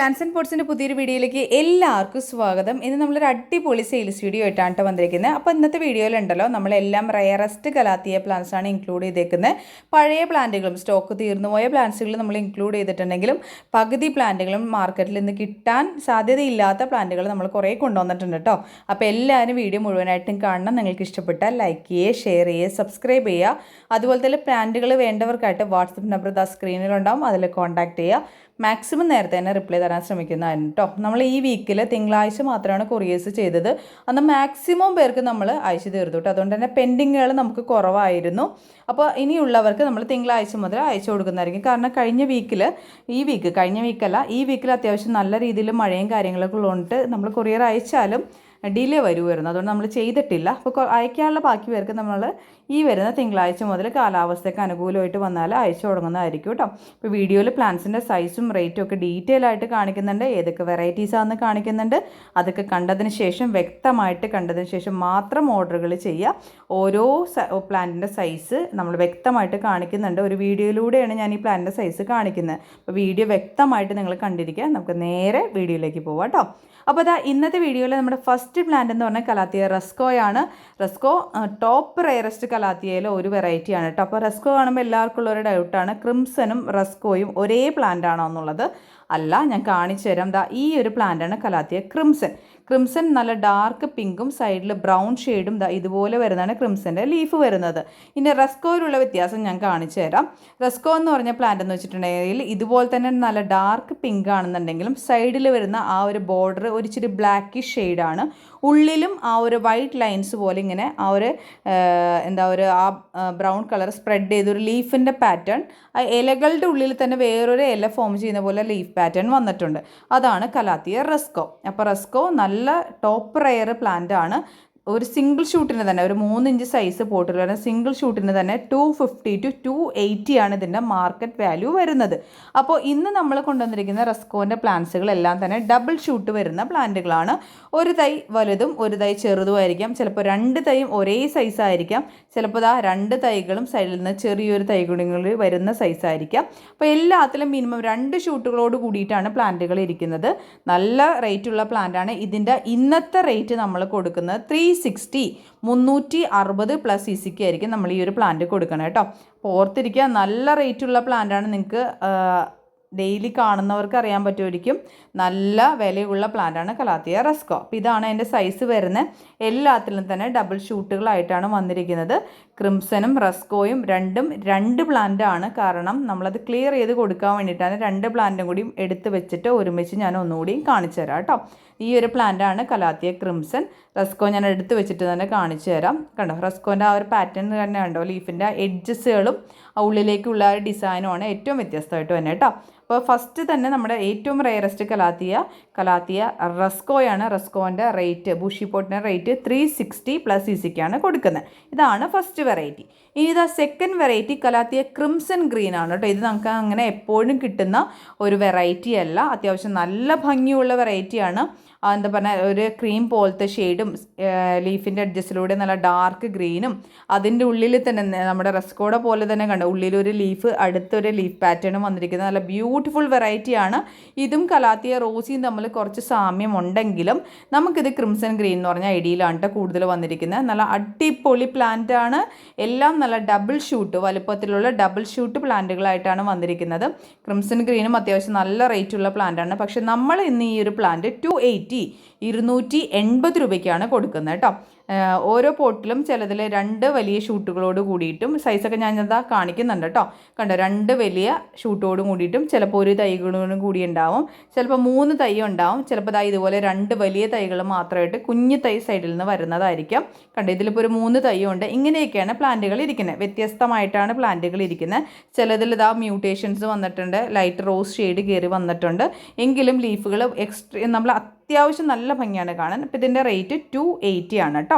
Plants and പോട്ട്സിന്റെ പുതിയൊരു വീഡിയോയിലേക്ക് എല്ലാവർക്കും സ്വാഗതം. ഇന്ന് നമ്മളൊരു അടിപൊളി സെയിൽസ് വീഡിയോ ആയിട്ടാണ് വന്നിരിക്കുന്നത്. അപ്പോൾ ഇന്നത്തെ വീഡിയോയിലുണ്ടല്ലോ നമ്മളെല്ലാം റയറസ്റ്റ് കലാത്തിയ പ്ലാന്റ്സ് ആണ് ഇൻക്ലൂഡ് ചെയ്തേക്കുന്നത്. പഴയ പ്ലാന്റുകളും സ്റ്റോക്ക് തീർന്നുപോയ പോയ പ്ലാന്റ്സുകൾ നമ്മൾ ഇൻക്ലൂഡ് ചെയ്തിട്ടുണ്ടെങ്കിലും പകുതി പ്ലാന്റുകളും മാർക്കറ്റിൽ നിന്ന് കിട്ടാൻ സാധ്യതയില്ലാത്ത പ്ലാന്റുകൾ നമ്മൾ കുറേ കൊണ്ടുവന്നിട്ടുണ്ട് കേട്ടോ. അപ്പോൾ എല്ലാവരും വീഡിയോ മുഴുവനായിട്ടും കാണണം. നിങ്ങൾക്ക് ഇഷ്ടപ്പെട്ടാൽ ലൈക്ക് ചെയ്യുക ഷെയർ ചെയ്യുക സബ്സ്ക്രൈബ് ചെയ്യുക. അതുപോലെ തന്നെ പ്ലാന്റുകൾ വേണ്ടവർക്കായിട്ട് വാട്സപ്പ് നമ്പർ ദാ സ്ക്രീനിലുണ്ടാവും അതിൽ കോൺടാക്ട് ചെയ്യുക. മാക്സിമം നേരത്തെ തന്നെ റിപ്ലൈ തരാൻ ശ്രമിക്കുന്നതായിരുന്നു കേട്ടോ നമ്മൾ ഈ വീക്കിൽ തിങ്കളാഴ്ച മാത്രമാണ് കൊറിയേഴ്സ് ചെയ്തത്. അന്ന് മാക്സിമം പേർക്ക് നമ്മൾ അയച്ചു തീർത്തു കേട്ടോ അതുകൊണ്ട് തന്നെ പെൻഡിങ്ങുകൾ നമുക്ക് കുറവായിരുന്നു. അപ്പോൾ ഇനിയുള്ളവർക്ക് നമ്മൾ തിങ്കളാഴ്ച മുതൽ അയച്ചു കൊടുക്കുന്നതായിരിക്കും. കാരണം കഴിഞ്ഞ വീക്കിൽ ഈ വീക്ക് കഴിഞ്ഞ വീക്കല്ല ഈ വീക്കിൽ അത്യാവശ്യം നല്ല രീതിയിൽ മഴയും കാര്യങ്ങളൊക്കെ ഉള്ളതുകൊണ്ട് നമ്മൾ കൊറിയർ അയച്ചാലും ഡിലേ വരുമായിരുന്നു അതുകൊണ്ട് നമ്മൾ ചെയ്തിട്ടില്ല. അപ്പോൾ അയക്കാനുള്ള ബാക്കി പേർക്ക് നമ്മൾ ഈ വരുന്ന തിങ്കളാഴ്ച മുതൽ കാലാവസ്ഥയ്ക്ക് അനുകൂലമായിട്ട് വന്നാൽ അയച്ചു തുടങ്ങുന്നതായിരിക്കും കേട്ടോ ഇപ്പോൾ വീഡിയോയിൽ പ്ലാന്റ്സിന്റെ സൈസും റേറ്റും ഒക്കെ ഡീറ്റെയിൽ ആയിട്ട് കാണിക്കുന്നുണ്ട്. ഏതൊക്കെ വെറൈറ്റീസ് ആണെന്ന് കാണിക്കുന്നുണ്ട്. അതൊക്കെ കണ്ടതിന് ശേഷം വ്യക്തമായിട്ട് കണ്ടതിന് ശേഷം മാത്രം ഓർഡറുകൾ ചെയ്യുക. ഓരോ പ്ലാന്റിന്റെ സൈസ് നമ്മൾ വ്യക്തമായിട്ട് കാണിക്കുന്നുണ്ട്. ഒരു വീഡിയോയിലൂടെയാണ് ഞാൻ ഈ പ്ലാന്റിന്റെ സൈസ് കാണിക്കുന്നത്. അപ്പോൾ വീഡിയോ വ്യക്തമായിട്ട് നിങ്ങൾ കണ്ടിരിക്കുക. നമുക്ക് നേരെ വീഡിയോയിലേക്ക് പോവാം കേട്ടോ അപ്പോൾ അതാ ഇന്നത്തെ വീഡിയോയിൽ നമ്മുടെ ഫസ്റ്റ് പ്ലാന്റ് എന്ന് പറഞ്ഞാൽ കലാത്തിയ റെസ്കോയാണ്. റെസ്കോ ടോപ്പ് റയറസ്റ്റ് കലാത്തിയയിലെ ഒരു വെറൈറ്റിയാണ് കേട്ടോ. അപ്പോൾ റെസ്കോ കാണുമ്പോൾ എല്ലാവർക്കും ഉള്ള ഒരു ഡൗട്ടാണ് ക്രിംസനും റെസ്കോയും ഒരേ പ്ലാന്റ് ആണോ എന്നുള്ളത് അല്ല ഞാൻ കാണിച്ചു തരാം ദാ ഈ ഒരു പ്ലാന്റാണ് കലാത്തിയ ക്രിംസൺ ക്രിംസൺ നല്ല ഡാർക്ക് പിങ്കും സൈഡിൽ ബ്രൗൺ ഷെയ്ഡും ഇതുപോലെ വരുന്നതാണ് ക്രിംസന്റെ ലീഫ് വരുന്നത്. ഇനി റെസ്കോയിലുള്ള വ്യത്യാസം ഞാൻ കാണിച്ചു തരാം. റെസ്കോ എന്ന് പറഞ്ഞ പ്ലാന്റ് എന്ന് വെച്ചിട്ടുണ്ടെങ്കിൽ ഇതുപോലെ തന്നെ നല്ല ഡാർക്ക് പിങ്ക് ആണെന്നുണ്ടെങ്കിലും സൈഡിൽ വരുന്ന ആ ഒരു ബോർഡർ ഒരു ഇച്ചിരി ബ്ലാക്കിഷ് ഷെയ്ഡാണ് ഉള്ളിലും ആ ഒരു വൈറ്റ് ലൈൻസ് പോലെ ഇങ്ങനെ ആ ഒരു എന്താ ഒരു ആ ബ്രൗൺ കളർ സ്പ്രെഡ് ചെയ്തൊരു ലീഫിന്റെ പാറ്റേൺ ആ ഇലകളുടെ ഉള്ളിൽ തന്നെ വേറൊരു ഇല ഫോം ചെയ്യുന്ന പോലെ ലീഫ് പാറ്റേൺ വന്നിട്ടുണ്ട്. അതാണ് കലാത്തിയ റെസ്കോ. അപ്പോൾ റെസ്കോ നല്ല ടോപ്പ് റയർ പ്ലാന്റ് ആണ്. ഒരു സിംഗിൾ ഷൂട്ടിന് തന്നെ ഒരു മൂന്ന് ഇഞ്ച് സൈസ് പോട്ടിൽ വരുന്ന സിംഗിൾ ഷൂട്ടിന് തന്നെ two fifty to two eighty ആണ് ഇതിന്റെ മാർക്കറ്റ് വാല്യൂ വരുന്നത്. അപ്പോൾ ഇന്ന് നമ്മൾ കൊണ്ടുവന്നിരിക്കുന്ന റെസ്കോന്റെ പ്ലാന്റ്സുകളെല്ലാം തന്നെ ഡബിൾ ഷൂട്ട് വരുന്ന പ്ലാന്റുകളാണ് ഒരു തൈ വലുതും ഒരു തൈ ചെറുതും ആയിരിക്കാം. ചിലപ്പോൾ രണ്ട് തൈയും ഒരേ സൈസ് ആയിരിക്കാം. ചിലപ്പോൾ ആ രണ്ട് തൈകളും സൈഡിൽ നിന്ന് ചെറിയൊരു തൈ കൂടി വരുന്ന സൈസ് ആയിരിക്കാം. അപ്പോൾ എല്ലാത്തിലും മിനിമം രണ്ട് ഷൂട്ടുകളോട് കൂടിയിട്ടാണ് പ്ലാന്റുകൾ ഇരിക്കുന്നത്. നല്ല റേറ്റുള്ള പ്ലാന്റാണ് ഇതിന്റെ ഇന്നത്തെ റേറ്റ് നമ്മൾ കൊടുക്കുന്നത് ത്രീ സിക്സ്റ്റി മുന്നൂറ്റി അറുപത് പ്ലസ് ഇ സിക്ക് ആയിരിക്കും നമ്മൾ ഈ ഒരു പ്ലാന്റ് കൊടുക്കണം കേട്ടോ അപ്പോൾ ഓർത്തിരിക്കുക നല്ല റേറ്റുള്ള പ്ലാന്റാണ് നിങ്ങൾക്ക് ഡെയിലി കാണുന്നവർക്ക് അറിയാൻ പറ്റുമായിരിക്കും. നല്ല വിലയുള്ള പ്ലാന്റാണ് കലാത്തിയ റെസ്കോ. അപ്പോൾ ഇതാണ് അതിന്റെ സൈസ് വരുന്നത്. എല്ലാത്തിലും തന്നെ ഡബിൾ ഷൂട്ടുകളായിട്ടാണ് വന്നിരിക്കുന്നത്. ക്രിംസനും റെസ്കോയും രണ്ടും രണ്ട് പ്ലാന്റ് ആണ്. കാരണം നമ്മളത് ക്ലിയർ ചെയ്ത് കൊടുക്കാൻ വേണ്ടിയിട്ടാണ് രണ്ട് പ്ലാന്റും കൂടിയും എടുത്ത് വെച്ചിട്ട് ഒരുമിച്ച് ഞാൻ ഒന്നുകൂടിയും കാണിച്ചു തരാം കേട്ടോ ഈ ഒരു പ്ലാന്റാണ് കലാത്തിയ ക്രിംസൺ റെസ്കോ ഞാൻ എടുത്ത് വെച്ചിട്ട് തന്നെ കാണിച്ചു തരാം. കണ്ടോ റെസ്കോന്റെ ആ ഒരു പാറ്റേൺ തന്നെ കണ്ടോ ലീഫിന്റെ എഡ്ജസുകളും ഉള്ളിലേക്കുള്ള ആ ഒരു ഡിസൈനുമാണ് ഏറ്റവും വ്യത്യസ്തമായിട്ട് തന്നെ കേട്ടോ അപ്പോൾ ഫസ്റ്റ് തന്നെ നമ്മുടെ ഏറ്റവും റയറസ്റ്റ് കലാത്തിയ കലാത്തിയ റെസ്കോയാണ് റെസ്കോന്റെ റേറ്റ് ബുഷി പോട്ടിന്റെ റേറ്റ് ത്രീ സിക്സ്റ്റി പ്ലസ് ഇ സിക്കാണ് കൊടുക്കുന്നത് ഇതാണ് ഫസ്റ്റ് വെറൈറ്റി ഇനി second variety calathea crimson green ആണ് കേട്ടോ. ഇത് നമുക്ക് അങ്ങനെ എപ്പോഴും കിട്ടുന്ന ഒരു വെറൈറ്റി അല്ല. അത്യാവശ്യം നല്ല ഭംഗിയുള്ള വെറൈറ്റിയാണ് എന്താ പറഞ്ഞാൽ ഒരു ക്രീം പോലത്തെ ഷെയ്ഡും ലീഫിന്റെ അഡ്ജസ്റ്റിലൂടെ നല്ല ഡാർക്ക് ഗ്രീനും അതിന്റെ ഉള്ളിൽ തന്നെ നമ്മുടെ റെസ്കോഡ പോലെ തന്നെ കണ്ടോ ഉള്ളിലൊരു ലീഫ് അടുത്തൊരു ലീഫ് പാറ്റേണും വന്നിരിക്കുന്നത് നല്ല ബ്യൂട്ടിഫുൾ വെറൈറ്റിയാണ് ഇതും കലാത്തിയ റോസിയും തമ്മിൽ കുറച്ച് സാമ്യം ഉണ്ടെങ്കിലും നമുക്കിത് ക്രിംസൺ ഗ്രീൻ എന്ന് പറഞ്ഞ ഇടിയിലാണ് കേട്ടോ കൂടുതൽ വന്നിരിക്കുന്നത്. നല്ല അടിപൊളി പ്ലാന്റ് ആണ്. എല്ലാം നല്ല ഡബിൾ ഷൂട്ട് വലുപ്പത്തിലുള്ള ഡബിൾ ഷൂട്ട് പ്ലാന്റുകളായിട്ടാണ് വന്നിരിക്കുന്നത്. ക്രിംസൺ ഗ്രീനും അത്യാവശ്യം നല്ല റേറ്റുള്ള പ്ലാന്റ് ആണ്. പക്ഷെ നമ്മൾ ഇന്ന് ഈ ഒരു പ്ലാന്റ് ടു എയ്റ്റി ഇരുന്നൂറ്റി എൺപത് രൂപയ്ക്കാണ് കൊടുക്കുന്നത് കേട്ടോ ഓരോ പോട്ടിലും ചിലതിൽ രണ്ട് വലിയ ഷൂട്ടുകളോട് കൂടിയിട്ടും സൈസൊക്കെ ഞാൻ എന്താ കാണിക്കുന്നുണ്ട് കേട്ടോ കണ്ടോ രണ്ട് വലിയ ഷൂട്ടോടും കൂടിയിട്ടും ചിലപ്പോൾ ഒരു തൈകളോടും കൂടി ഉണ്ടാവും ചിലപ്പോൾ മൂന്ന് തൈ ഉണ്ടാവും. ചിലപ്പോൾ ഇതാ ഇതുപോലെ രണ്ട് വലിയ തൈകൾ മാത്രമായിട്ട് കുഞ്ഞു തൈ സൈഡിൽ നിന്ന് വരുന്നതായിരിക്കും. കണ്ടോ ഇതിലിപ്പോൾ ഒരു മൂന്ന് തൈ ഉണ്ട്. ഇങ്ങനെയൊക്കെയാണ് പ്ലാന്റുകൾ ഇരിക്കുന്നത് വ്യത്യസ്തമായിട്ടാണ് പ്ലാന്റുകൾ ഇരിക്കുന്നത് ചിലതിൽ ഇതാ മ്യൂട്ടേഷൻസ് വന്നിട്ടുണ്ട്. ലൈറ്റ് റോസ് ഷെയ്ഡ് കയറി വന്നിട്ടുണ്ട്. എങ്കിലും ലീഫുകൾ എക്സ്ട്രീ നമ്മൾ അത്യാവശ്യം നല്ല ഭംഗിയാണ് കാണാൻ. അപ്പോൾ ഇതിന്റെ റേറ്റ് ടു എയ്റ്റി ആണ് കേട്ടോ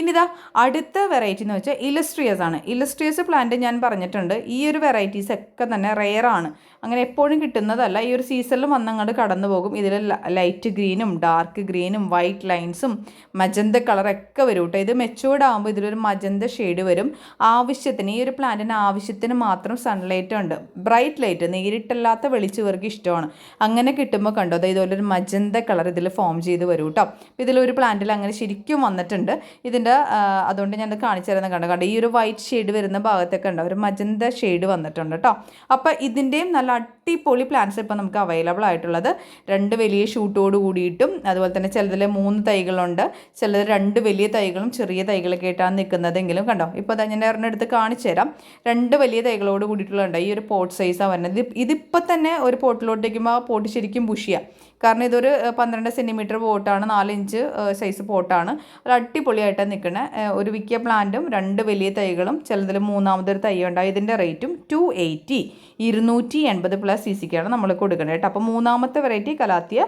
ഇനി ഇതാ അടുത്ത വെറൈറ്റി എന്ന് വെച്ചാൽ ഇലസ്ട്രിയസ് ആണ്. ഇലസ്ട്രിയസ് പ്ലാന്റ് ഞാൻ പറഞ്ഞിട്ടുണ്ട്. ഈ ഒരു വെറൈറ്റീസ് ഒക്കെ തന്നെ റെയർ ആണ്. അങ്ങനെ എപ്പോഴും കിട്ടുന്നതല്ല. ഈ ഒരു സീസണിൽ വന്നങ്ങോട്ട് കടന്നു പോകും. ഇതിൽ ലൈറ്റ് ഗ്രീനും ഡാർക്ക് ഗ്രീനും വൈറ്റ് ലൈൻസും മജന്ത കളറൊക്കെ വരും കേട്ടോ ഇത് മെച്ചൂർഡ് ആകുമ്പോൾ ഇതിലൊരു മജന്ത ഷെയ്ഡ് വരും. ആവശ്യത്തിന് ഈ ഒരു പ്ലാന്റിന് ആവശ്യത്തിന് മാത്രം സൺലൈറ്റ് ഉണ്ട്. ബ്രൈറ്റ് ലൈറ്റ് നേരിട്ടല്ലാത്ത വെളിച്ചവർക്ക് ഇഷ്ടമാണ്. അങ്ങനെ കിട്ടുമ്പോൾ കണ്ടോ അതായത് ഇതുപോലൊരു മജന്ത കളർ ഇതിൽ ഫോം ചെയ്ത് വരും കേട്ടോ ഇതിലൊരു പ്ലാന്റിൽ അങ്ങനെ ശരിക്കും വന്നിട്ടുണ്ട്. ഇതിന്റെ ആ, അതുകൊണ്ട് ഞാനത് കാണിച്ചു തരുന്നത് കണ്ടു. കണ്ടു ഈ ഒരു വൈറ്റ് ഷെയ്ഡ് വരുന്ന ഭാഗത്തൊക്കെ ഉണ്ട്. ഒരു മജന്ത ഷെയ്ഡ് വന്നിട്ടുണ്ട് കേട്ടോ അപ്പോൾ ഇതിന്റെയും നല്ല അടിപൊളി പ്ലാന്റ്സ് ഇപ്പോൾ നമുക്ക് അവൈലബിൾ ആയിട്ടുള്ളത്. രണ്ട് വലിയ ഷൂട്ടോട് കൂടിയിട്ടും അതുപോലെ തന്നെ ചിലതിൽ മൂന്ന് തൈകളുണ്ട്. ചിലത് രണ്ട് വലിയ തൈകളും ചെറിയ തൈകളൊക്കെ ആയിട്ടാണ് നിൽക്കുന്നതെങ്കിലും കണ്ടോ? ഇപ്പോൾ അത് ഞാൻ ഒരെണ്ണം എടുത്ത് കാണിച്ചു തരാം. രണ്ട് വലിയ തൈകളോട് കൂടിയിട്ടുള്ളത് ഈ ഒരു പോട്ട് സൈസാണ് വരുന്നത്. ഇത് ഇതിപ്പോൾ തന്നെ ഒരു പോട്ടിലോട്ട് വയ്ക്കുമ്പോൾ ആ പോട്ട് ശരിക്കും ബുഷിയാണ് കാരണം ഇതൊരു പന്ത്രണ്ട് സെന്റിമീറ്റർ പോട്ടാണ് നാല് ഇഞ്ച് സൈസ് പോട്ടാണ് ഒരു അടിപൊളിയായിട്ടാണ് നിൽക്കുന്നത് ഒരു വിക്കിയ പ്ലാന്റും രണ്ട് വലിയ തൈകളും ചിലതിൽ മൂന്നാമതൊരു തൈ ഉണ്ടായി ഇതിന്റെ റേറ്റും ടു എയ്റ്റി ഇരുന്നൂറ്റി എൺപത് പ്ലസ് സി സിക്കാണ് നമ്മൾ കൊടുക്കുന്നത് കേട്ടോ. അപ്പോൾ മൂന്നാമത്തെ വെറൈറ്റി കലാത്തിയ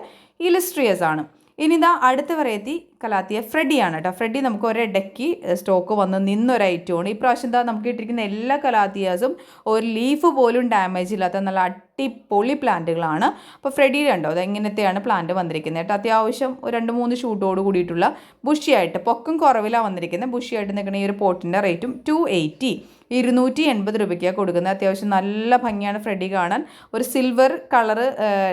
ഇലിസ്ട്രിയസ് ആണ്. ഇനി ഇതാ അടുത്ത വെറൈറ്റി കലാത്തിയ ഫ്രെഡിയാണ് കേട്ടോ. ഫ്രെഡി നമുക്ക് ഒരിടയ്ക്ക് സ്റ്റോക്ക് വന്ന് നിന്നൊരു ഐറ്റമാണ് ഇപ്രാവശ്യം എന്താ നമുക്ക് ഇട്ടിരിക്കുന്ന എല്ലാ കലാത്തിയാസും ഒരു ലീഫ് പോലും ഡാമേജ് ഇല്ലാത്ത നല്ല അടിപൊളി പ്ലാന്റുകളാണ്. അപ്പോൾ ഫ്രെഡി കണ്ടോ അത് എങ്ങനത്തെയാണ് പ്ലാന്റ് വന്നിരിക്കുന്നത്? കേട്ടോ അത്യാവശ്യം ഒരു രണ്ട് മൂന്ന് ഷൂട്ടോട് കൂടിയിട്ടുള്ള ബുഷിയായിട്ട് പൊക്കം കുറവിലാണ് വന്നിരിക്കുന്നത്. ബുഷിയായിട്ട് നിൽക്കുന്ന ഈ ഒരു പോട്ടിന്റെ റേറ്റും ടു എയ്റ്റി ഇരുന്നൂറ്റി എൺപത് രൂപയ്ക്കാണ് കൊടുക്കുന്നത്. അത്യാവശ്യം നല്ല ഭംഗിയാണ് ഫ്രെഡി കാണാൻ. ഒരു സിൽവർ കളർ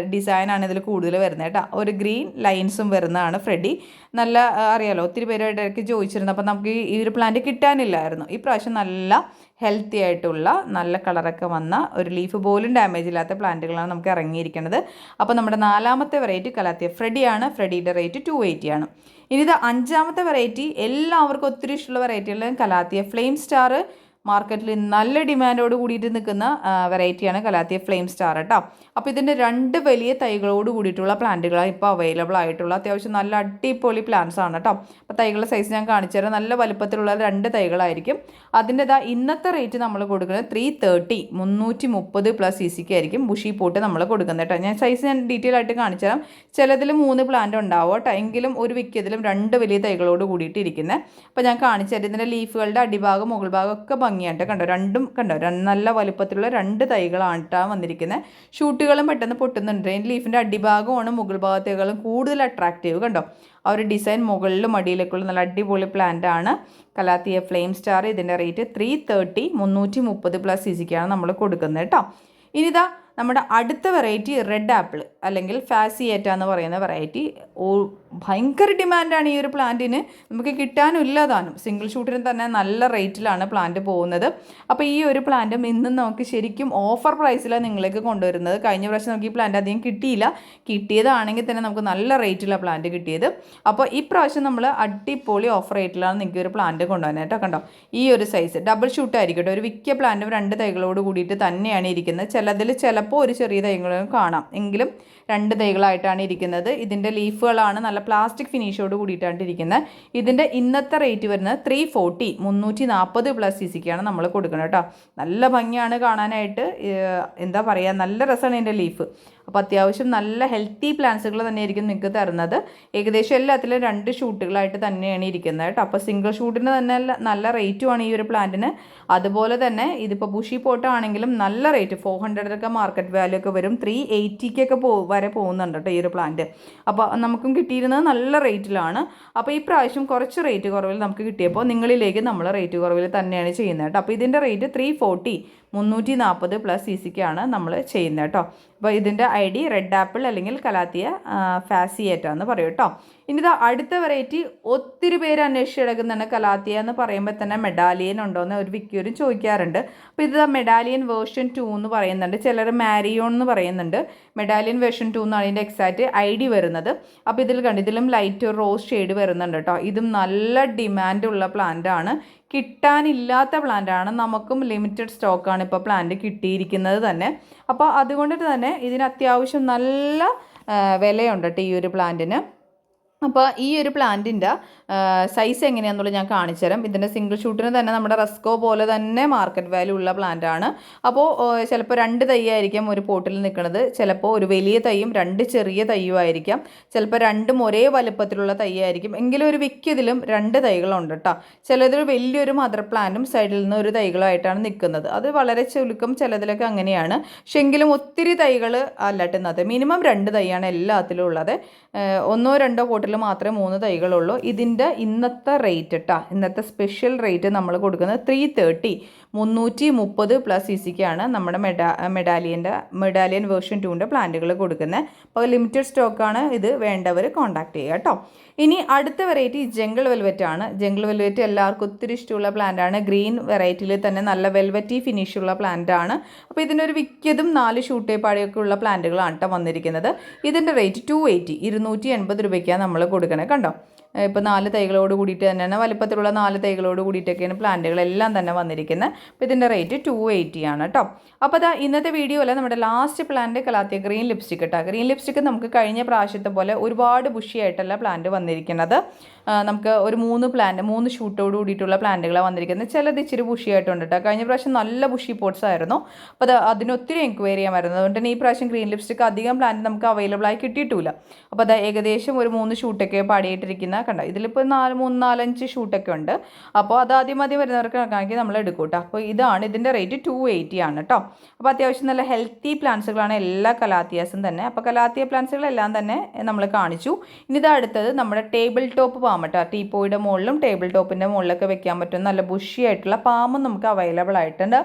ഡിസൈനാണ് ഇതിൽ കൂടുതൽ വരുന്നത് കേട്ടോ. ഒരു ഗ്രീൻ ലൈൻസും വരുന്നതാണ് ഫ്രെഡി നല്ല അറിയാലോ ഒത്തിരി പേരുമായിട്ട് ഇടയ്ക്ക് ചോദിച്ചിരുന്നു. അപ്പോൾ നമുക്ക് ഈ- ഒരു പ്ലാന്റ് കിട്ടാനില്ലായിരുന്നു. ഈ പ്രാവശ്യം നല്ല ഹെൽത്തി ആയിട്ടുള്ള നല്ല കളറൊക്കെ വന്ന ഒരു ലീഫ് പോലും ഡാമേജ് ഇല്ലാത്ത പ്ലാന്റുകളാണ് നമുക്ക് ഇറങ്ങിയിരിക്കുന്നത്. അപ്പോൾ നമ്മുടെ നാലാമത്തെ വെറൈറ്റി കലാത്തിയ ഫ്രെഡിയാണ് ഫ്രെഡിയുടെ റേറ്റ് ടു ആണ്. ഇനി ഇത് അഞ്ചാമത്തെ വെറൈറ്റി എല്ലാവർക്കും ഒത്തിരി ഇഷ്ടമുള്ള വെറൈറ്റികളിലും കലാത്തിയ ഫ്ലെയിം സ്റ്റാർ മാർക്കറ്റിൽ നല്ല ഡിമാൻഡോട് കൂടിയിട്ട് നിൽക്കുന്ന വെറൈറ്റിയാണ് കലാത്തിയ ഫ്ലെയിം സ്റ്റാർ കേട്ടോ. അപ്പോൾ ഇതിന്റെ രണ്ട് വലിയ തൈകളോട് കൂടിയിട്ടുള്ള പ്ലാന്റുകളാണ് ഇപ്പോൾ അവൈലബിൾ ആയിട്ടുള്ള. അത്യാവശ്യം നല്ല അടിപൊളി പ്ലാന്റ്സ് ആണ് കേട്ടോ. അപ്പോൾ തൈകളുടെ സൈസ് ഞാൻ കാണിച്ചു തരാം. നല്ല വലുപ്പത്തിലുള്ള രണ്ട് തൈകളായിരിക്കും. അതിന്റെ ഇതാ ഇന്നത്തെ റേറ്റ് നമ്മൾ കൊടുക്കുന്നത് ത്രീ തേർട്ടി മുന്നൂറ്റി മുപ്പത് പ്ലസ് സി സിക്ക് ആയിരിക്കും ബുഷി പോട്ട് നമ്മൾ കൊടുക്കുന്നത് കേട്ടോ. ഞാൻ സൈസ് ഞാൻ ഡീറ്റെയിൽ ആയിട്ട് കാണിച്ചു തരാം. ചിലതിൽ മൂന്ന് പ്ലാന്റ് ഉണ്ടാവും കേട്ടോ. എങ്കിലും ഒരു വിക്കതിലും രണ്ട് വലിയ തൈകളോട് കൂടിയിട്ട് ഇരിക്കുന്നത് അപ്പോൾ ഞാൻ കാണിച്ചു തരാം. ഇതിന്റെ ലീഫുകളുടെ അടിഭാഗം മുകൾ ഭാഗം ഒക്കെ ഭംഗിയായിട്ട് കണ്ടോ? രണ്ടും കണ്ടോ? നല്ല വലുപ്പത്തിലുള്ള രണ്ട് തൈകളാണ് വന്നിരിക്കുന്നത് ഷൂട്ടുകളും പെട്ടെന്ന് പൊട്ടുന്നുണ്ട്. ഈ ലീഫിന്റെ അടിഭാഗമാണ് മുകൾ ഭാഗത്തേക്കാളും കൂടുതൽ അട്രാക്റ്റീവ് കണ്ടോ? ആ ഒരു ഡിസൈൻ മുകളിലും അടിയിലേക്കുള്ള നല്ല അടിപൊളി പ്ലാന്റ് ആണ്. കലാത്തിയ ഫ്ലെയിം സ്റ്റാർ ഇതിന്റെ റേറ്റ് ത്രീ തേർട്ടി മുന്നൂറ്റി മുപ്പത് പ്ലസ് സി നമ്മൾ കൊടുക്കുന്നത് കേട്ടോ ഇനിതാ നമ്മുടെ അടുത്ത വെറൈറ്റി റെഡ് ആപ്പിൾ അല്ലെങ്കിൽ ഫാസിയേറ്റ എന്ന് പറയുന്ന വെറൈറ്റി ഓ ഭയങ്കര ഡിമാൻഡാണ് ഈ ഒരു പ്ലാന്റിന് നമുക്ക് കിട്ടാനും ഇല്ലാതാനും സിംഗിൾ ഷൂട്ടിന് തന്നെ നല്ല റേറ്റിലാണ് പ്ലാന്റ് പോകുന്നത്. അപ്പോൾ ഈ ഒരു പ്ലാന്റും ഇന്നും നമുക്ക് ശരിക്കും ഓഫർ പ്രൈസിലാണ് നിങ്ങൾക്ക് കൊണ്ടുവരുന്നത്. കഴിഞ്ഞ പ്രാവശ്യം നമുക്ക് ഈ പ്ലാന്റ് അധികം കിട്ടിയില്ല. കിട്ടിയതാണെങ്കിൽ തന്നെ നമുക്ക് നല്ല റേറ്റിലാണ് പ്ലാന്റ് കിട്ടിയത്. അപ്പോൾ ഈ പ്രാവശ്യം നമ്മൾ അടിപൊളി ഓഫർ റേറ്റിലാണ് നിങ്ങൾക്ക് ഒരു പ്ലാന്റ് കൊണ്ടുവന്നേട്ടോ കണ്ടോ? ഈ ഒരു സൈസ് ഡബിൾ ഷൂട്ട് ആയിരിക്കട്ടെ. ഒരു വിക്കിയ പ്ലാന്റും രണ്ട് തൈകളോട് കൂടിയിട്ട് തന്നെയാണ് ഇരിക്കുന്നത്. ചിലതിൽ ചിലപ്പോൾ ഒരു ചെറിയ തൈകളും കാണാം. എങ്കിലും രണ്ട് തൈകളായിട്ടാണ് ഇരിക്കുന്നത്. ഇതിന്റെ ലീഫുകളാണ് നല്ല പ്ലാസ്റ്റിക് ഫിനിഷോട് കൂടിയിട്ടാണ് ഇരിക്കുന്നത്. ഇതിന്റെ ഇന്നത്തെ റേറ്റ് വരുന്നത് ത്രീ ഫോർട്ടി മുന്നൂറ്റി നാൽപ്പത് പ്ലസ് സി സിക്കാണ് നമ്മൾ കൊടുക്കുന്നത് കേട്ടോ. നല്ല ഭംഗിയാണ് കാണാനായിട്ട്. എന്താ പറയുക നല്ല രസമാണ് ഇതിന്റെ ലീഫ് അപ്പോൾ അത്യാവശ്യം നല്ല ഹെൽത്തി പ്ലാന്റ്സുകൾ തന്നെയായിരിക്കും നിങ്ങൾക്ക് തരുന്നത്. ഏകദേശം എല്ലാത്തിലും രണ്ട് ഷൂട്ടുകളായിട്ട് തന്നെയാണ് ഇരിക്കുന്നത് കേട്ടോ. അപ്പോൾ സിംഗിൾ ഷൂട്ടിന് തന്നെ നല്ല റേറ്റുമാണ് ഈ ഒരു പ്ലാന്റിന് അതുപോലെ തന്നെ ഇതിപ്പോൾ ബുഷി പോട്ടാണെങ്കിലും നല്ല റേറ്റ് ഫോർ ഹൺഡ്രഡൊക്കെ മാർക്കറ്റ് വാല്യൂ ഒക്കെ വരും. ത്രീ എയ്റ്റിക്കൊക്കെ പോ വരെ പോകുന്നുണ്ട് കേട്ടോ ഈ ഒരു പ്ലാന്റ് അപ്പോൾ നമുക്കും കിട്ടിയിരുന്നത് നല്ല റേറ്റിലാണ് അപ്പോൾ ഈ പ്രാവശ്യം കുറച്ച് റേറ്റ് കുറവിൽ നമുക്ക് കിട്ടിയപ്പോൾ നിങ്ങളിലേക്ക് നമ്മൾ റേറ്റ് കുറവിൽ തന്നെയാണ് ചെയ്യുന്നത് കേട്ടോ. അപ്പോൾ ഇതിന്റെ റേറ്റ് ത്രീ ഫോർട്ടി മുന്നൂറ്റി നാൽപ്പത് പ്ലസ് സി സിക്കാണ് നമ്മൾ ചെയ്യുന്നത് കേട്ടോ. അപ്പോൾ ഇതിന്റെ ഐ ഡി റെഡ് ആപ്പിൾ അല്ലെങ്കിൽ കലാത്തിയ ഫാസിയേറ്റ എന്ന് പറയും കേട്ടോ. ഇനി ഇത് അടുത്ത വെറൈറ്റി ഒത്തിരി പേര് അന്വേഷിച്ച് കിടക്കുന്നുണ്ട് കലാത്തിയ എന്ന് പറയുമ്പോൾ തന്നെ മെഡാലിയൻ ഉണ്ടോ എന്ന് ഒരു വിക്യൂരും ചോദിക്കാറുണ്ട്. അപ്പോൾ ഇത് മെഡാലിയൻ വേർഷൻ ടു എന്ന് പറയുന്നുണ്ട്. ചിലർ മാരിയോൺ എന്ന് പറയുന്നുണ്ട്. മെഡാലിയൻ വേർഷൻ ടു എന്നാണ് ഇതിന്റെ എക്സാക്റ്റ് ഐ ഡി വരുന്നത്. അപ്പോൾ ഇതിൽ കണ്ട് ഇതിലും ലൈറ്റ് റോസ് ഷെയ്ഡ് വരുന്നുണ്ട് കേട്ടോ. ഇതും നല്ല ഡിമാൻഡുള്ള പ്ലാന്റ് ആണ്. കിട്ടാനില്ലാത്ത പ്ലാന്റാണ് നമുക്കും ലിമിറ്റഡ് സ്റ്റോക്കാണ് ഇപ്പോൾ പ്ലാന്റ് കിട്ടിയിരിക്കുന്നത് തന്നെ. അപ്പോൾ അതുകൊണ്ട് തന്നെ ഇതിന് അത്യാവശ്യം നല്ല വിലയുണ്ട് കേട്ടോ ഈ ഒരു പ്ലാന്റിന് അപ്പോൾ ഈ ഒരു പ്ലാന്റിന്റെ സൈസ് എങ്ങനെയാണെന്നുള്ളത് ഞാൻ കാണിച്ചു തരാം ഇതിന്റെ സിംഗിൾ ഷൂട്ടിന് തന്നെ നമ്മുടെ റസ്കോ പോലെ തന്നെ മാർക്കറ്റ് വാല്യൂ ഉള്ള പ്ലാന്റ് ആണ്. അപ്പോൾ ചിലപ്പോൾ രണ്ട് തൈ ആയിരിക്കാം ഒരു പോട്ടിൽ നിൽക്കുന്നത്. ചിലപ്പോൾ ഒരു വലിയ തൈയും രണ്ട് ചെറിയ തൈയും ആയിരിക്കാം. ചിലപ്പോൾ രണ്ടും ഒരേ വലുപ്പത്തിലുള്ള തൈ ആയിരിക്കും എങ്കിലും ഒരു വിക്കതിലും രണ്ട് തൈകളുണ്ട് കേട്ടോ. ചിലതിൽ വലിയൊരു മദർ പ്ലാന്റും സൈഡിൽ നിന്ന് ഒരു തൈകളായിട്ടാണ് നിൽക്കുന്നത്. അത് വളരെ ചുരുക്കം ചിലതിലൊക്കെ അങ്ങനെയാണ്. പക്ഷെ എങ്കിലും ഒത്തിരി തൈകൾ അല്ലട്ടുന്നത് മിനിമം രണ്ട് തൈയാണ് എല്ലാത്തിലും ഉള്ളത്. ഒന്നോ രണ്ടോ പോട്ടിൽ മാത്രമേ മൂന്ന് തൈകളുള്ളൂ. ഇതിന്റെ ഇന്നത്തെ റേറ്റ് കേട്ടോ ഇന്നത്തെ സ്പെഷ്യൽ റേറ്റ് നമ്മൾ കൊടുക്കുന്നത് ത്രീ തേർട്ടി മുന്നൂറ്റി മുപ്പത് പ്ലസ് ഇ സിക്കാണ് നമ്മുടെ മെഡാ മെഡാലിയന്റെ മെഡാലിയൻ വേർഷൻ ടുവിന്റെ പ്ലാന്റുകൾ കൊടുക്കുന്നത്. അപ്പോൾ ലിമിറ്റഡ് സ്റ്റോക്കാണ് ഇത്. വേണ്ടവർ കോൺടാക്ട് ചെയ്യുക കേട്ടോ. ഇനി അടുത്ത വെറൈറ്റി ജംഗിൾ വെൽവെറ്റ് ആണ്. ജംഗിൾ വെൽവെറ്റ് എല്ലാവർക്കും ഒത്തിരി ഇഷ്ടമുള്ള പ്ലാന്റ് ആണ്. ഗ്രീൻ വെറൈറ്റിയിൽ തന്നെ നല്ല വെൽവെറ്റി ഫിനിഷുള്ള പ്ലാന്റ് ആണ്. അപ്പോൾ ഇതിനൊരു വിക്കതും നാല് ഷൂട്ടേ പാടിയൊക്കെ ഉള്ള പ്ലാന്റുകളാണ് കേട്ടോ വന്നിരിക്കുന്നത്. ഇതിന്റെ റേറ്റ് ടു എയ്റ്റി ഇരുന്നൂറ്റി എൺപത് രൂപയ്ക്കാണ് നമ്മൾ കൊടുക്കണേ കണ്ടോ. ഇപ്പോൾ നാല് തൈകളോട് കൂടിയിട്ട് തന്നെയാണ് വലിപ്പത്തിലുള്ള നാല് തൈകളോട് കൂടിയിട്ടൊക്കെയാണ് പ്ലാന്റുകളെല്ലാം തന്നെ വന്നിരിക്കുന്നത് അപ്പോൾ ഇതിന്റെ റേറ്റ് ടു എയ്റ്റി ആണ് കേട്ടോ അപ്പോൾ അതാ ഇന്നത്തെ വീഡിയോ അല്ല നമ്മുടെ last plant calathea green lipstick കേട്ടോ ഗ്രീൻ ലിപ്സ്റ്റിക് നമുക്ക് കഴിഞ്ഞ പ്രാവശ്യത്തെ പോലെ ഒരുപാട് ബുഷിയായിട്ടല്ല പ്ലാന്റ് വന്നിരിക്കുന്നത്. നമുക്ക് ഒരു മൂന്ന് പ്ലാന്റ് മൂന്ന് ഷൂട്ടോട് കൂടിയിട്ടുള്ള പ്ലാന്റുകളാണ് വന്നിരിക്കുന്നത്. ചിലത് ഇച്ചിരി ബുഷിയായിട്ടുണ്ട് കേട്ടോ കഴിഞ്ഞ പ്രാവശ്യം നല്ല ബുഷി പോട്ട്സ് ആയിരുന്നു. അപ്പോൾ അത് അതിനൊത്തിരി എൻക്വയറി ചെയ്യാൻ വരുന്നത്. അതുകൊണ്ട് തന്നെ ഈ പ്രാവശ്യം ഗ്രീൻ ലിപ്സ്റ്റിക് അധികം പ്ലാന്റ് നമുക്ക് അവൈലബിൾ ആയി കിട്ടിയിട്ടില്ല അപ്പോൾ അത് ഏകദേശം ഒരു മൂന്ന് ഷൂട്ടൊക്കെ പാടിയിട്ടിരിക്കുന്ന കണ്ടോ ഇതിലിപ്പോൾ നാല് മൂന്ന് നാലഞ്ച് ഷൂട്ടൊക്കെ ഉണ്ട് അപ്പോൾ അത് ആദ്യം ആദ്യം വരുന്നവർക്ക് കണക്കാക്കി നമ്മൾ എടുക്കും കേട്ടോ അപ്പോൾ ഇതാണ് ഇതിന്റെ റേറ്റ് ടു എയ്റ്റി ആണ് കേട്ടോ അപ്പോൾ അത്യാവശ്യം നല്ല ഹെൽത്തി പ്ലാന്റ്സുകളാണ് എല്ലാ കലാത്തിയാസും തന്നെ. അപ്പോൾ കലാത്തിയ പ്ലാന്റ്സുകളെല്ലാം തന്നെ നമ്മൾ കാണിച്ചു. ഇനി ഇത് അടുത്തത് നമ്മുടെ ടേബിൾ ടോപ്പ് പാമ്പ് കേട്ടോ ടീപ്പോയുടെ മുകളിലും ടേബിൾ ടോപ്പിന്റെ മുകളിലൊക്കെ വെക്കാൻ പറ്റും നല്ല ബുഷിയായിട്ടുള്ള പാമ്പും നമുക്ക് അവൈലബിൾ ആയിട്ടുണ്ട്.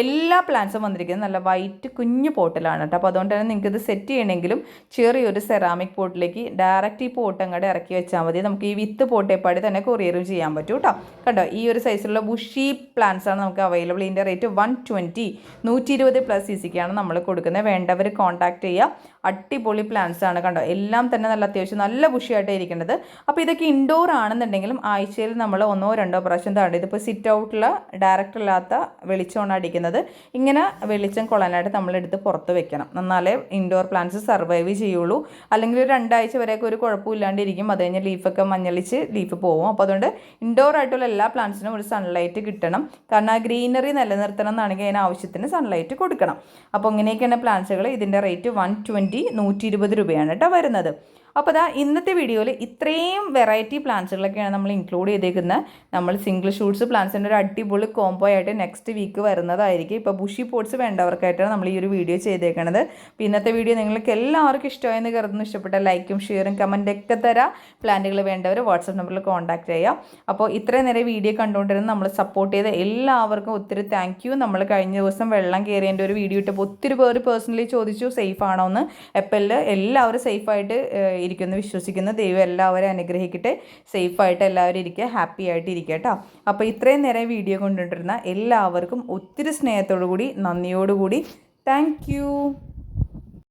എല്ലാ പ്ലാന്റ്സും വന്നിരിക്കുന്നത് നല്ല വൈറ്റ് കുഞ്ഞു പോട്ടിലാണ് കേട്ടോ അപ്പോൾ അതുകൊണ്ട് തന്നെ നിങ്ങൾക്കിത് സെറ്റ് ചെയ്യണമെങ്കിലും ചെറിയൊരു സെറാമിക് പോട്ടിലേക്ക് ഡയറക്റ്റ് ഈ പോട്ട് അങ്ങോട്ട് ഇറക്കി വെച്ചാൽ മതി. നമുക്ക് ഈ വിത്ത് പോട്ടേപ്പാടി തന്നെ കൊറിയറും ചെയ്യാൻ പറ്റും കേട്ടോ കണ്ടോ ഈ ഒരു സൈസിലുള്ള ബുഷി പ്ലാന്റ്സ് ആണ് നമുക്ക് അവൈലബിൾ ഇതിന്റെ റേറ്റ് വൺ ട്വന്റി നൂറ്റി ഇരുപത് പ്ലസ് സി സിക്കാണ് നമ്മൾ കൊടുക്കുന്നത്. വേണ്ടവർ കോൺടാക്ട് ചെയ്യുക അടിപൊളി പ്ലാന്റ്സ് ആണ് കണ്ടോ? എല്ലാം തന്നെ നല്ല അത്യാവശ്യം നല്ല ബുഷിയായിട്ടാണ് ഇരിക്കേണ്ടത് അപ്പോൾ ഇതൊക്കെ ഇൻഡോർ ആണെന്നുണ്ടെങ്കിലും ആഴ്ചയിൽ നമ്മൾ ഒന്നോ രണ്ടോ പ്രാവശ്യം താണ്ട് ഇതിപ്പോൾ സിറ്റ് ഔട്ടിൽ ഡയറക്റ്റ് ഇല്ലാത്ത വെളിച്ചമാണ് അടിക്കുന്നത്. ഇങ്ങനെ വെളിച്ചം കൊള്ളാനായിട്ട് നമ്മളെടുത്ത് പുറത്ത് വെക്കണം. എന്നാലേ ഇൻഡോർ പ്ലാന്റ്സ് സർവൈവ് ചെയ്യുള്ളൂ. അല്ലെങ്കിൽ ഒരു രണ്ടാഴ്ച വരെയൊക്കെ ഒരു കുഴപ്പമില്ലാണ്ടിരിക്കും അത് കഴിഞ്ഞ് ലീഫൊക്കെ മഞ്ഞളിച്ച് ലീഫ് പോകും അപ്പോൾ അതുകൊണ്ട് ഇൻഡോർ ആയിട്ടുള്ള എല്ലാ പ്ലാന്റ്സിനും ഒരു സൺലൈറ്റ് കിട്ടണം. കാരണം ആ ഗ്രീനറി നിലനിർത്തണം എന്നാണെങ്കിൽ അതിന് ആവശ്യത്തിന് സൺലൈറ്റ് കൊടുക്കണം. അപ്പോൾ ഇങ്ങനെയൊക്കെയാണ് പ്ലാന്റ്സുകൾ ഇതിന്റെ റേറ്റ് വൺ ട്വന്റി നൂറ്റി ഇരുപത് രൂപയാണ് കേട്ടോ വരുന്നത്. അപ്പോൾ അതാ ഇന്നത്തെ വീഡിയോയിൽ ഇത്രയും വെറൈറ്റി പ്ലാന്റ്സുകളൊക്കെയാണ് നമ്മൾ ഇൻക്ലൂഡ് ചെയ്തേക്കുന്നത് നമ്മൾ സിംഗിൾ ഷൂട്ട്സ് പ്ലാന്റ്സിന്റെ ഒരു അടിപൊളി കോംബോ ആയിട്ട് നെക്സ്റ്റ് വീക്ക് വരുന്നതായിരിക്കും. ഇപ്പോൾ ബുഷി പോട്ട്സ് വേണ്ടവർക്കായിട്ടാണ് നമ്മൾ ഈ ഒരു വീഡിയോ ചെയ്തേക്കണത്. അപ്പോൾ ഇന്നത്തെ വീഡിയോ നിങ്ങൾക്ക് എല്ലാവർക്കും ഇഷ്ടമായെന്ന് കരുതുന്നു. ഇഷ്ടപ്പെട്ട ലൈക്കും ഷെയറും കമന്റൊക്കെ തരാം. പ്ലാന്റുകൾ വേണ്ടവർ വാട്സപ്പ് നമ്പറിൽ കോൺടാക്ട് ചെയ്യാം. അപ്പോൾ ഇത്രയും നേരം വീഡിയോ കണ്ടുകൊണ്ടിരുന്ന നമ്മൾ സപ്പോർട്ട് ചെയ്ത എല്ലാവർക്കും ഒത്തിരി താങ്ക് യു നമ്മൾ കഴിഞ്ഞ ദിവസം വെള്ളം കയറിയതിന്റെ ഒരു വീഡിയോ ഇട്ടപ്പോൾ ഒത്തിരി പേര് പേഴ്സണലി ചോദിച്ചു സേഫ് ആണോ എന്ന് എപ്പോഴും എല്ലാവരും സേഫായിട്ട് ഇരിക്കുമെന്ന് വിശ്വസിക്കുന്ന. ദൈവം എല്ലാവരും അനുഗ്രഹിക്കട്ടെ. സേഫായിട്ട് എല്ലാവരും ഇരിക്കുക ഹാപ്പി ആയിട്ട് ഇരിക്കുക കേട്ടോ. അപ്പോൾ ഇത്രയും നേരം വീഡിയോ കൊണ്ടുകൊണ്ടിരുന്ന എല്ലാവർക്കും ഒത്തിരി സ്നേഹത്തോടു കൂടി നന്ദിയോടുകൂടി. താങ്ക്